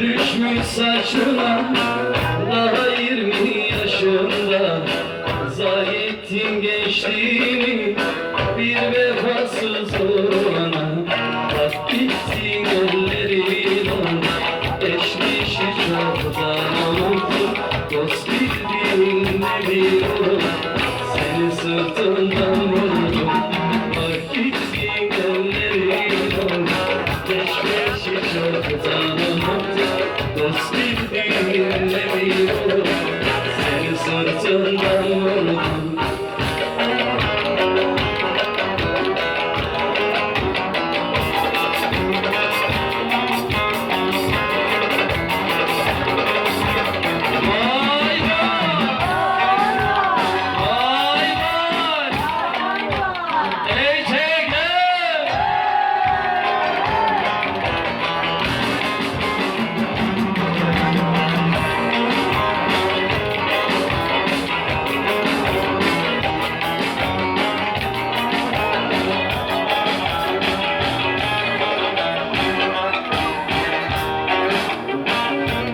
düşmüş saçına Daha yirmi Zayi ettin gençliğini Bir vefasız olana Bak bittin ellerin olmuş Geçmişi çoktan unuttum Dost bildiğin bir olur Seni sırtından vurdum Bak gittin ellerin olmuş Geçmişi çoktan unuttum Dost bildiğin bir olur Seni sırtından